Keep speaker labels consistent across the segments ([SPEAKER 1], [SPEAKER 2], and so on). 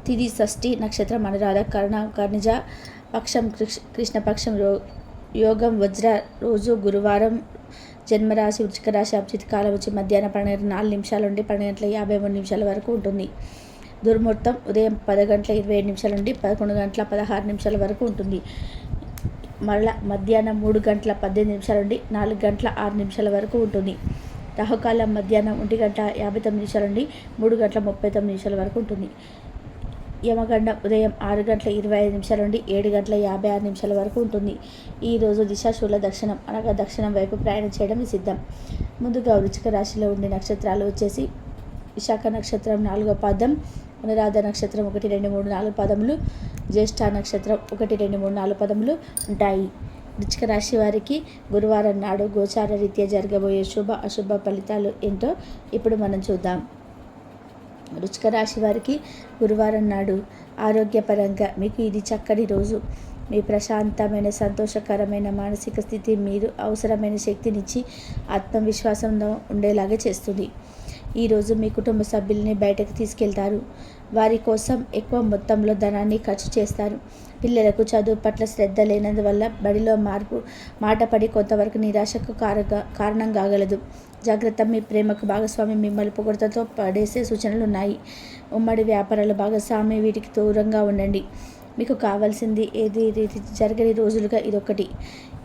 [SPEAKER 1] తిది షష్ఠి నక్షత్రం అనురాధ కర్ణ కర్ణిజ పక్షం కృష్ణపక్షం రో యోగం వజ్ర రోజు గురువారం జన్మరాశి వృచ్చిక రాశి అభిజిత్ కాలం వచ్చి మధ్యాహ్నం పన్నెండు నాలుగు నిమిషాల నుండి పన్నెండు గంటల యాభై మూడు నిమిషాల వరకు ఉంటుంది. దుర్ముహూర్తం ఉదయం పది గంటల ఇరవై ఏడు నిమిషాల నుండి పదకొండు గంటల పదహారు నిమిషాల వరకు ఉంటుంది. మరలా మధ్యాహ్నం మూడు గంటల పద్దెనిమిది నిమిషాల నుండి నాలుగు గంటల ఆరు నిమిషాల వరకు ఉంటుంది. రాహుకాలం మధ్యాహ్నం ఒంటి గంట యాభై తొమ్మిది నిమిషాల నుండి మూడు గంటల ముప్పై తొమ్మిది నిమిషాల వరకు ఉంటుంది. యమగండం ఉదయం ఆరు గంటల ఇరవై ఐదు నిమిషాల నుండి ఏడు గంటల యాభై ఆరు నిమిషాల వరకు ఉంటుంది. ఈరోజు దిశాశూల దక్షిణం అనగా దక్షిణం వైపు ప్రయాణం చేయడం సిద్ధం ముందుగా వృచ్చిక రాశిలో ఉండే నక్షత్రాలు వచ్చేసి విశాఖ నక్షత్రం నాలుగో పాదం అనురాధ నక్షత్రం ఒకటి రెండు మూడు నాలుగు పదములు జ్యేష్ఠ నక్షత్రం ఒకటి రెండు మూడు నాలుగు పదములు ఉంటాయి. వృచ్చిక రాశి వారికి గురువారం నాడు గోచార రీత్యా జరగబోయే శుభ అశుభ ఫలితాలు ఏంటో ఇప్పుడు మనం చూద్దాం. వృచ్చిక రాశి వారికి గురువారం నాడు ఆరోగ్యపరంగా మీకు ఇది చక్కని రోజు. మీ ప్రశాంతమైన సంతోషకరమైన మానసిక స్థితి మీరు అవసరమైన శక్తినిచ్చి ఆత్మవిశ్వాసంలో ఉండేలాగా చేస్తుంది. ఈరోజు మీ కుటుంబ సభ్యుల్ని బయటకు తీసుకెళ్తారు. వారి కోసం ఎక్కువ మొత్తంలో ధనాన్ని ఖర్చు చేస్తారు. పిల్లలకు చదువు పట్ల శ్రద్ధ లేనందువల్ల బడిలో మార్పు మాట పడి కొంతవరకు నిరాశకు కారగా కారణం కాగలదు జాగ్రత్త మీ ప్రేమకు భాగస్వామి మిమ్మల్ని పొగడతతో పడేసే సూచనలు ఉన్నాయి ఉమ్మడి వ్యాపారాల భాగస్వామి వీటికి దూరంగా ఉండండి. మీకు కావాల్సింది ఏది రీతి జరగని రోజులుగా ఇదొకటి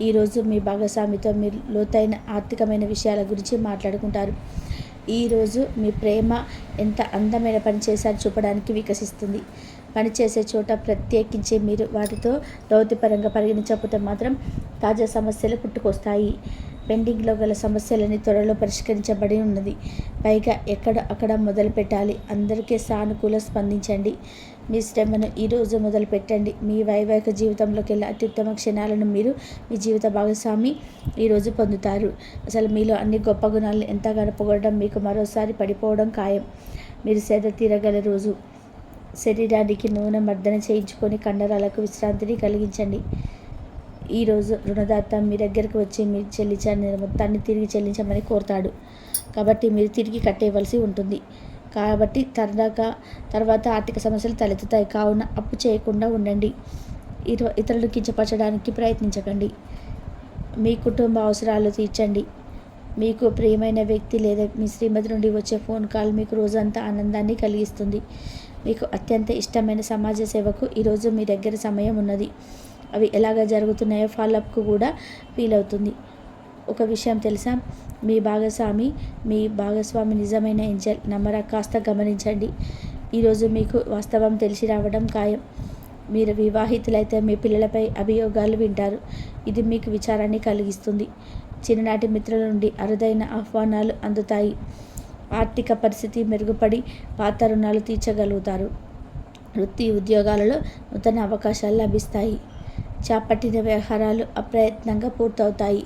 [SPEAKER 1] ఈరోజు మీ భాగస్వామితో మీరు లోతైన ఆర్థికమైన విషయాల గురించి మాట్లాడుకుంటారు. ఈరోజు మీ ప్రేమ ఎంత అందమైన పని చేశారు చూపడానికి వికసిస్తుంది. పని చేసే చోట ప్రత్యేకించి మీరు వాటితో దౌత్యపరంగా పరిగణించకపోతే మాత్రం తాజా సమస్యలు పుట్టుకొస్తాయి. పెండింగ్లో గల సమస్యలని త్వరలో పరిష్కరించబడి ఉన్నది. పైగా ఎక్కడ అక్కడ మొదలు పెట్టాలి అందరికీ సానుకూల స్పందించండి. మీ శ్రమను ఈరోజు మొదలు పెట్టండి. మీ వైవాహిక జీవితంలోకి వెళ్ళే అత్యుత్తమ క్షణాలను మీరు మీ జీవిత భాగస్వామి ఈరోజు పొందుతారు. అసలు మీలో అన్ని గొప్ప గుణాలను ఎంతగానో పొగడడం మీకు మరోసారి పడిపోవడం ఖాయం. మీరు సేద తీరగల రోజు శరీరానికి నూనె మర్దన చేయించుకొని కండరాలకు విశ్రాంతిని కలిగించండి. ఈరోజు రుణదాత మీ దగ్గరకు వచ్చి మీరు చెల్లించిన మొత్తాన్ని తిరిగి చెల్లించమని కోరుతాడు. కాబట్టి మీరు తిరిగి కట్టేయవలసి ఉంటుంది. కాబట్టి తరదాగా తర్వాత ఆర్థిక సమస్యలు తలెత్తుతాయి. కావున అప్పు చేయకుండా ఉండండి. ఇతర ఇతరులు కించపరచడానికి ప్రయత్నించకండి. మీ కుటుంబ అవసరాలు తీర్చండి. మీకు ప్రియమైన వ్యక్తి లేదా మీ శ్రీమతి నుండి వచ్చే ఫోన్ కాల్ మీకు రోజంతా ఆనందాన్ని కలిగిస్తుంది. మీకు అత్యంత ఇష్టమైన సమాజ సేవకు ఈరోజు మీ దగ్గర సమయం ఉన్నది. అవి ఎలాగ జరుగుతున్నాయో ఫాలోఅప్కు కూడా ఫీల్ అవుతుంది ఒక విషయం తెలుసా? మీ భాగస్వామి మీ భాగస్వామి నిజమైన ఏంజల్ నమ్మరా? కాస్త గమనించండి. ఈరోజు మీకు వాస్తవం తెలిసి రావడం ఖాయం. మీరు వివాహితులైతే మీ పిల్లలపై అభియోగాలు వింటారు. ఇది మీకు విచారాన్ని కలిగిస్తుంది. చిన్ననాటి మిత్రుల నుండి అరుదైన ఆహ్వానాలు అందుతాయి. ఆర్థిక పరిస్థితి మెరుగుపడి పాత రుణాలు తీర్చగలుగుతారు. వృత్తి ఉద్యోగాలలో నూతన అవకాశాలు లభిస్తాయి. చేపట్టిన వ్యవహారాలు అప్రయత్నంగా పూర్తవుతాయి.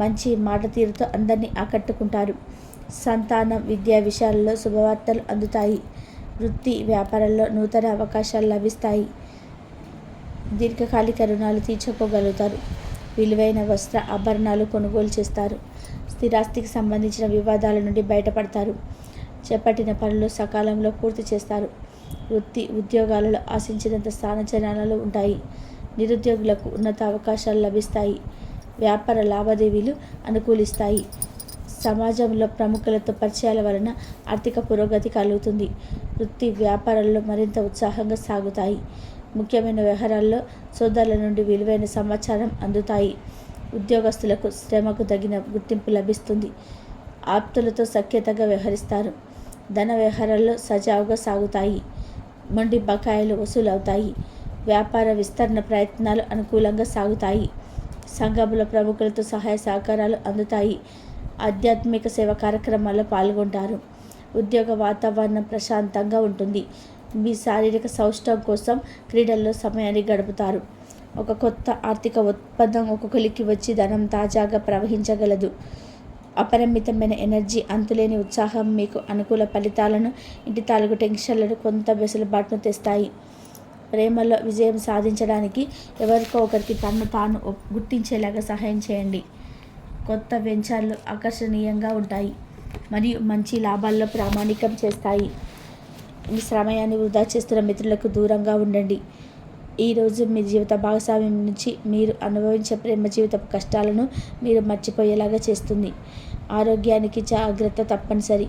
[SPEAKER 1] మంచి మాట తీరుతో అందరినీ ఆకట్టుకుంటారు. సంతానం విద్యా విషయాల్లో శుభవార్తలు అందుతాయి. వృత్తి వ్యాపారంలో నూతన అవకాశాలు లభిస్తాయి. దీర్ఘకాలిక రుణాలు తీర్చుకోగలుగుతారు. విలువైన వస్త్ర ఆభరణాలు కొనుగోలు చేస్తారు. స్థిరాస్తికి సంబంధించిన వివాదాల నుండి బయటపడతారు. చేపట్టిన పనులు సకాలంలో పూర్తి చేస్తారు. వృత్తి ఉద్యోగాలలో ఆశించినంత స్థానచలనాలు ఉంటాయి. నిరుద్యోగులకు ఉన్నత అవకాశాలు లభిస్తాయి. వ్యాపార లావాదేవీలు అనుకూలిస్తాయి. సమాజంలో ప్రముఖులతో పరిచయాల వలన ఆర్థిక పురోగతి కలుగుతుంది. వృత్తి వ్యాపారాల్లో మరింత ఉత్సాహంగా సాగుతాయి. ముఖ్యమైన వ్యవహారాల్లో సోదరుల నుండి విలువైన సమాచారం అందుతాయి. ఉద్యోగస్తులకు శ్రమకు తగిన గుర్తింపు లభిస్తుంది. ఆప్తులతో సఖ్యతగా వ్యవహరిస్తారు. ధన వ్యవహారాల్లో సజావుగా సాగుతాయి. మొండి బకాయిలు వసూలవుతాయి. వ్యాపార విస్తరణ ప్రయత్నాలు అనుకూలంగా సాగుతాయి. సంఘంలో ప్రముఖులతో సహాయ సహకారాలు అందుతాయి. ఆధ్యాత్మిక సేవ కార్యక్రమాల్లో పాల్గొంటారు. ఉద్యోగ వాతావరణం ప్రశాంతంగా ఉంటుంది. మీ శారీరక సౌష్ఠవం కోసం క్రీడల్లో సమయాన్ని గడుపుతారు. ఒక కొత్త ఆర్థిక ఉత్పన్నం ఒక్కొక్కరికి వచ్చి ధనం తాజాగా ప్రవహించగలదు. అపరిమితమైన ఎనర్జీ అంతులేని ఉత్సాహం మీకు అనుకూల ఫలితాలను ఇంటి తాలూకు టెన్షన్లను కొంత వెసులుబాటును తెస్తాయి. ప్రేమలో విజయం సాధించడానికి ఎవరికో ఒకరికి తను తాను గుర్తించేలాగా సహాయం చేయండి. కొత్త వెంచర్లు ఆకర్షణీయంగా ఉంటాయి మరియు మంచి లాభాల్లో ప్రామాణికం చేస్తాయి. మీ సమయాన్ని వృధా చేస్తున్న మిత్రులకు దూరంగా ఉండండి. ఈరోజు మీ జీవిత భాగస్వామ్యం నుంచి మీరు అనుభవించే ప్రేమ జీవిత కష్టాలను మీరు మర్చిపోయేలాగా చేస్తుంది. ఆరోగ్యానికి జాగ్రత్త తప్పనిసరి.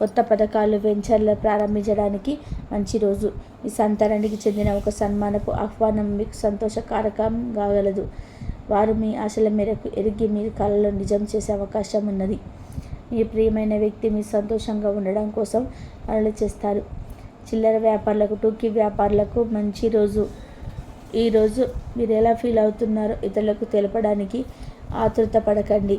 [SPEAKER 1] కొత్త పథకాలు వెంచర్లు ప్రారంభించడానికి మంచి రోజు. ఈ సంతానానికి చెందిన ఒక సన్మానపు ఆహ్వానం మీకు సంతోషకారకం కాగలదు వారు మీ ఆశల మేరకు ఎరిగి మీ కళలో నిజం చేసే అవకాశం ఉన్నది. మీ ప్రియమైన వ్యక్తి మీ సంతోషంగా ఉండడం కోసం పనులు చేస్తారు. చిల్లర వ్యాపారులకు టూకీ వ్యాపారులకు మంచి రోజు. ఈరోజు మీరు ఎలా ఫీల్ అవుతున్నారో ఇతరులకు తెలపడానికి ఆతృత పడకండి.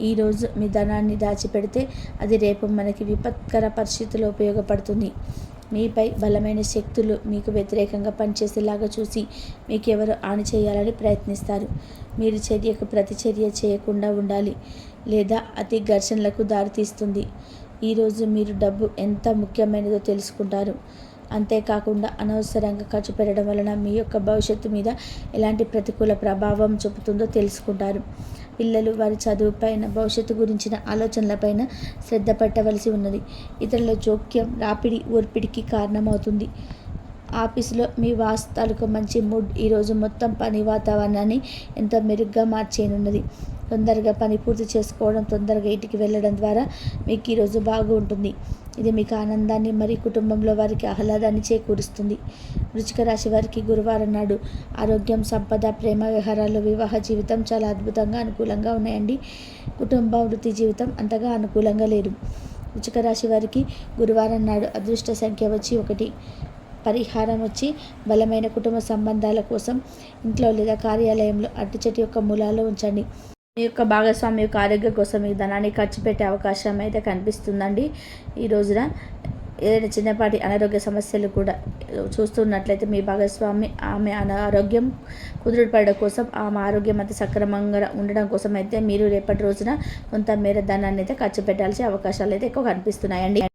[SPEAKER 1] ఈరోజు మీ ధనాన్ని దాచిపెడితే అది రేపు మనకి విపత్కర పరిస్థితుల్లో ఉపయోగపడుతుంది. మీపై బలమైన శక్తులు మీకు వ్యతిరేకంగా పనిచేసేలాగా చూసి మీకు ఎవరు హాని చేయాలని ప్రయత్నిస్తారు. మీరు చర్యకు ప్రతిచర్య చేయకుండా ఉండాలి లేదా అతి ఘర్షణలకు దారితీస్తుంది. ఈరోజు మీరు డబ్బు ఎంత ముఖ్యమైనదో తెలుసుకుంటారు. అంతేకాకుండా అనవసరంగా ఖర్చు పెట్టడం వలన మీ యొక్క భవిష్యత్తు మీద ఎలాంటి ప్రతికూల ప్రభావం చూపుతుందో తెలుసుకుంటారు. పిల్లలు వారి చదువుపైన భవిష్యత్తు గురించిన ఆలోచనలపైన శ్రద్ధ పెట్టవలసి ఉన్నది. ఇతరుల జోక్యం రాపిడి ఓర్పిడికి కారణమవుతుంది. ఆఫీసులో మీ వాస్ తాలూకు మంచి మూడ్ ఈరోజు మొత్తం పని వాతావరణాన్ని ఎంతో మెరుగ్గా మార్చేయనున్నది. తొందరగా పని పూర్తి చేసుకోవడం తొందరగా ఇంటికి వెళ్ళడం ద్వారా మీకు ఈరోజు బాగుంటుంది. ఇది మీకు ఆనందాన్ని మరియు కుటుంబంలో వారికి ఆహ్లాదాన్ని చేకూరుస్తుంది. వృచ్చిక రాశి వారికి గురువారం నాడు ఆరోగ్యం సంపద ప్రేమ వ్యవహారాలు వివాహ జీవితం చాలా అద్భుతంగా అనుకూలంగా ఉన్నాయండి. కుటుంబ వృత్తి జీవితం అంతగా అనుకూలంగా లేదు. వృచిక రాశి వారికి గురువారం నాడు అదృష్ట సంఖ్య వచ్చి ఒకటి. పరిహారం వచ్చి బలమైన కుటుంబ సంబంధాల కోసం ఇంట్లో లేదా కార్యాలయంలో అరటి చెట్టు యొక్క మూలాలు ఉంచండి. మీ యొక్క భాగస్వామి యొక్క ఆరోగ్యం కోసం మీ ధనాన్ని ఖర్చు పెట్టే అవకాశం అయితే కనిపిస్తుందండి. ఈ రోజున ఏదైనా చిన్నపాటి అనారోగ్య సమస్యలు కూడా చూస్తున్నట్లయితే మీ భాగస్వామి ఆమె అనారోగ్యం కుదురు పడడం కోసం ఆమె ఆరోగ్యం అయితే సక్రమంగా ఉండడం కోసం అయితే మీరు రేపటి రోజున కొంత మేర ధనాన్ని అయితే ఖర్చు పెట్టాల్సిన అవకాశాలు అయితే ఎక్కువ కనిపిస్తున్నాయండి.